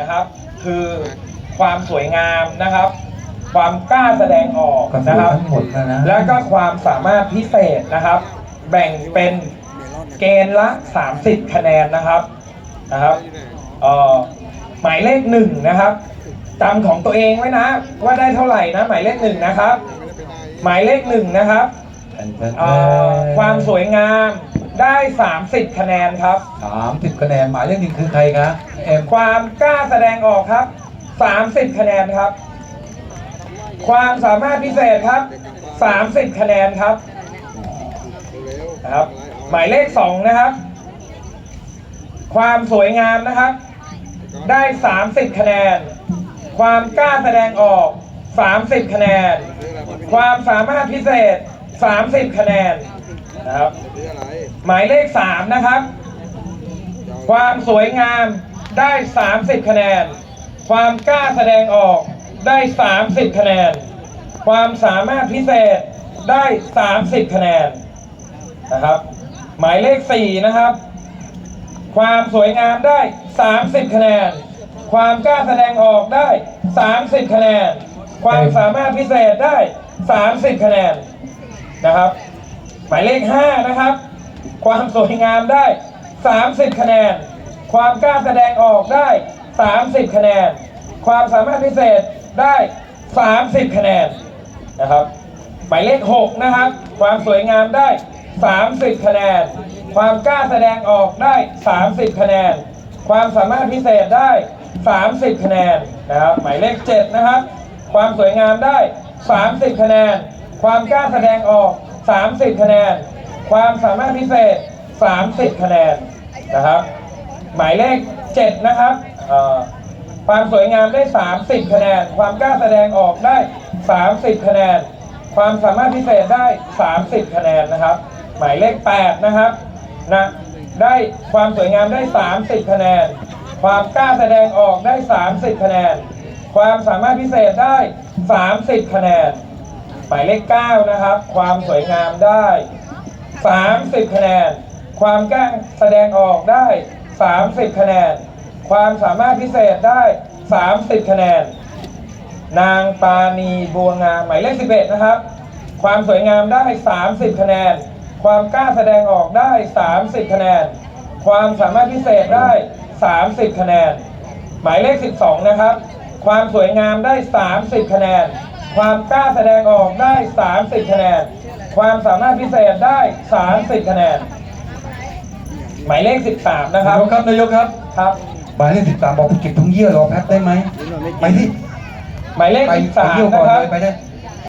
นะครับคือความสวยงามนะครับ ความกล้าแสดงออกก็คือนะครับทั้งหมดนะนะแล้วก็ความสามารถพิเศษนะครับ แบ่งเป็นเกณฑ์ละ 30 คะแนนนะครับนะครับเอ่อหมายเลขหนึ่งนะครับจำของตัวเองไว้นะ ว่าได้เท่าไหร่นะหมายเลขหนึ่งนะครับ หมายเลขหนึ่งนะครับเอ่อความสวยงาม ได้ 30 คะแนนครับสามสิบคะแนนหมายเลขหนึ่งคือใครคะเอ็มความกล้าแสดงออกครับ 30 คะแนนครับ ความสามารถพิเศษครับ 30 คะแนนครับนะครับ หมายเลข 2 นะครับ ความสวยงามนะครับ ได้ 30 คะแนน ความกล้าแสดงออก 30 คะแนน ความสามารถพิเศษ 30 คะแนนนะครับ หมายเลข 3 นะครับ ความสวยงามได้ 30 คะแนน ความกล้าแสดงออกได้ 30 คะแนน ความสามารถพิเศษได้ 30 คะแนนนะครับ หมายเลข 4 นะครับ ความสวยงามได้ 30 คะแนน ความกล้าแสดงออกได้ 30 คะแนน ความสามารถพิเศษได้ 30 คะแนน นะครับ หมายเลข 5 นะครับ ความสวยงามได้ 30 คะแนน ความกล้าแสดงออกได้ 30 คะแนน ความสามารถพิเศษได้ 30 คะแนนนะครับ หมายเลข 6 นะครับ ความสวยงามได้ 30 คะแนน ความกล้าแสดงออกได้ 30 คะแนน ความสามารถพิเศษได้ 30 คะแนนนะครับ หมายเลข 7 นะครับ ความสวยงามได้ 30 คะแนน ความกล้าแสดงออก 30 คะแนน ความสามารถพิเศษ 30 คะแนนนะครับ หมายเลข 7 นะครับความสวยงามได้ 30 คะแนน ความกล้าแสดงออกได้ 30 คะแนน ความสามารถพิเศษได้ 30 คะแนนนะครับ หมายเลข 8 นะครับนะได้ความสวยงามได้ 30 คะแนน ความกล้าแสดงออกได้ 30 คะแนน ความสามารถพิเศษได้ 30 คะแนน หมายเลข9นะครับ ความสวยงามได้ 30 คะแนน ความกล้าแสดงออกได้ 30 คะแนน ความสามารถพิเศษได้ 30 คะแนน นางปานีบัวงามหมายเลข11นะครับ ความสวยงามได้ 30 คะแนน ความกล้าแสดงออกได้ 30 คะแนน ความสามารถพิเศษได้ 30 คะแนน หมายเลข 12 นะครับ ความสวยงามได้ 30 คะแนน ความกล้าแสดงออกได้ 30 คะแนน ความสามารถพิเศษได้ 30 คะแนน หมายเลข 13 นะคนารับ ยกครับนายกครับครับ หมายเลขสิบสามบอกไปเก็บถุงเยี่ยวรอแป๊บได้ไหมไปที่หมายเลข ไปไปเยี่ยว13 ก่อนะนครับ เลยไปได้